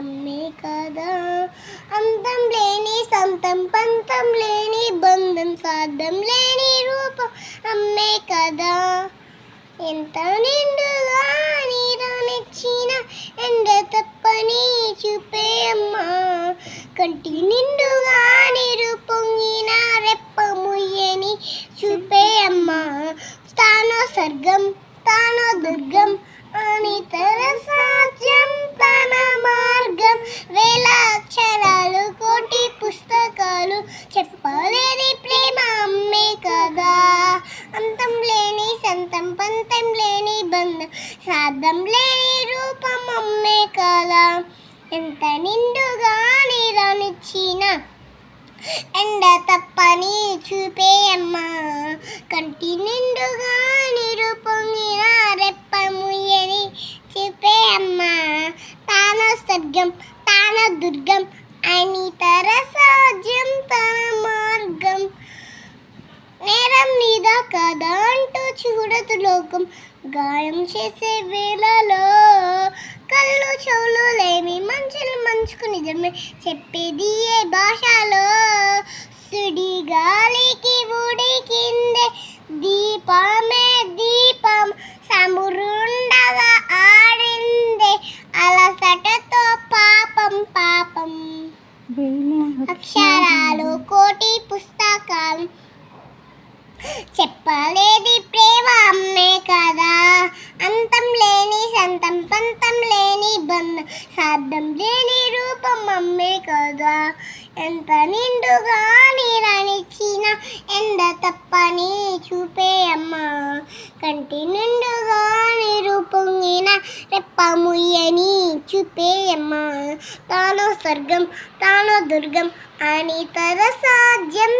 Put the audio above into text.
అమ్మే కదా. అంతం లేని సంతం పంతం లేని బంధం సాధం లేని రూపం అమ్మే కదా. ఎంత నిండుగా నీరానిచ్చిన ఎండ తప్పని చూపే అమ్మా. కంటి నిండుగా నీరు పొంగిన రెప్పముయ్యని చూపే అమ్మా. తానో సర్గం తానో దుర్గం అని తర చెప్పలేని ప్రేమ అమ్మే కదా. అంతం లేని సంతం పంతం లేని బంధం సాధం లేని రూపం అమ్మే కదా. ఎంత నిండుగా నీరానిచ్చిన ఎండ తప్పని చూపే అమ్మ. కంటి నిండుగా నిరూపొంగిన రెప్పముయ్యని చూపే అమ్మ. తాన స్వర్గం తాన దుర్గం అనితర సాధ్యం తన మార్గం నేరం మీద కదా అంటూ చూడదు లోకం. గాయం చేసే వేళలో కళ్ళు చెవులు లేని మంచులు మంచుకు నిజమే చెప్పేది ఏ భాషలో? సుడి గాలికి ఉడికిందే దీపా అక్షరాలు కోటి పుస్తకాలు చెప్పలేది ప్రేమ అమ్మే కదా. అంతం లేని సంతం పంతం లేని బంధం సాధ్యం లేని రూపం అమ్మే కదా. ఎంత నిండుగా నీరానిచ్చిన ఎండ తప్పని చూపే అమ్మ. కంటి నుండి పొంగిన రెప్ప ముయ్యని స్వర్గం తాను దుర్గం అని తన సాధ్యం